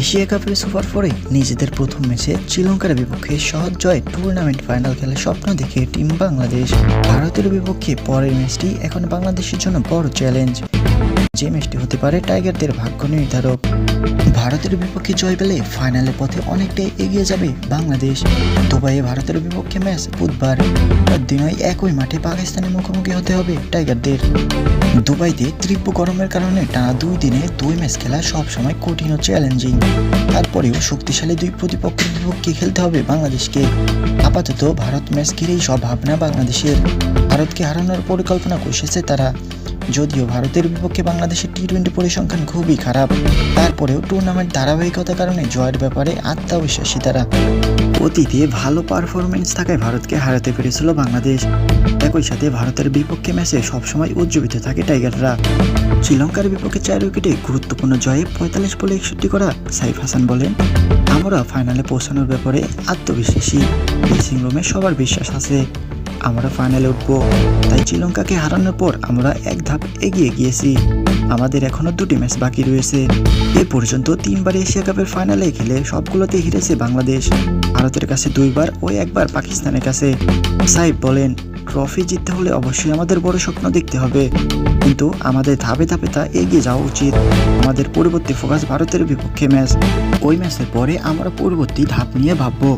Asia কাপের super ফোরে নিজেদের প্রথম ম্যাচে শ্রীলঙ্কার বিপক্ষে সহজ জয় টুর্নামেন্ট ফাইনাল খেলার স্বপ্ন দেখে টিম বাংলাদেশ। ভারতের বিপক্ষে পরের ম্যাচটি এখন বাংলাদেশের জন্য বড় চ্যালেঞ্জ। যে ম্যাচটি হতে পারে, টাইগারদের ভাগ্য নির্ধারক। ভারতের বিপক্ষে জয় পেলে ফাইনালের পথে অনেকটাই এগিয়ে যাবে বাংলাদেশ। দুবাইয়ে ভারতের বিপক্ষে ম্যাচ বুধবার। দিনই একই মাঠে পাকিস্তানের মুখোমুখি হতে হবে টাইগারদের। দুবাইতে তীব্র গরমের কারণে টানা দুই দিনে দুই ম্যাচ খেলা সবসময় কঠিন ও চ্যালেঞ্জিং তারপরেও শক্তিশালী দুই প্রতিপক্ষের বিপক্ষে খেলতে হবে বাংলাদেশকে। আপাতত ভারত ম্যাচ ঘিরেই সব ভাবনা বাংলাদেশের। ভারতকে হারানোর পরিকল্পনা কষেছে তারা। যদিও ভারতের বিপক্ষে বাংলাদেশের টি টোয়েন্টি পরিসংখ্যান খুবই খারাপ, তারপরেও টুর্নামেন্ট ধারাবাহিকতার কারণে জয়ের ব্যাপারে আত্মবিশ্বাসী তারা। অতীতে ভালো পারফরমেন্স থাকায় ভারতকে হারাতে পেরেছিল বাংলাদেশ। একই সাথে ভারতের বিপক্ষে ম্যাচে সবসময় উজ্জীবিত থাকে টাইগাররা। শ্রীলঙ্কার বিপক্ষে চার উইকেটে গুরুত্বপূর্ণ জয়ে পঁয়তাল্লিশ বলে একষট্টি করা সাইফ হাসান বলেন, আমরা ফাইনালে পৌঁছানোর ব্যাপারে আত্মবিশ্বাসী। ড্রেসিং রুমে সবার বিশ্বাস আছে। আমরা ফাইনালে উঠব। তাই শ্রীলঙ্কাকে হারানোর পর আমরা এক ধাপ এগিয়ে গিয়েছি। আমাদের এখনও দুটি ম্যাচ বাকি রয়েছে। এ পর্যন্ত তিনবার এশিয়া কাপের ফাইনালে খেলে সবগুলোতে হেরেছে বাংলাদেশ। ভারতের কাছে দুইবার ও একবার পাকিস্তানের কাছে। সাহেব বলেন ট্রফি জিততে হলে অবশ্যই আমাদের বড় স্বপ্ন দেখতে হবে। কিন্তু আমাদের ধাপে ধাপে তা এগিয়ে যাওয়া উচিত। আমাদের পরবর্তী ফোকাস ভারতের বিপক্ষে ম্যাচ ওই ম্যাচের পরে আমরা পরবর্তী ধাপ নিয়ে ভাববো।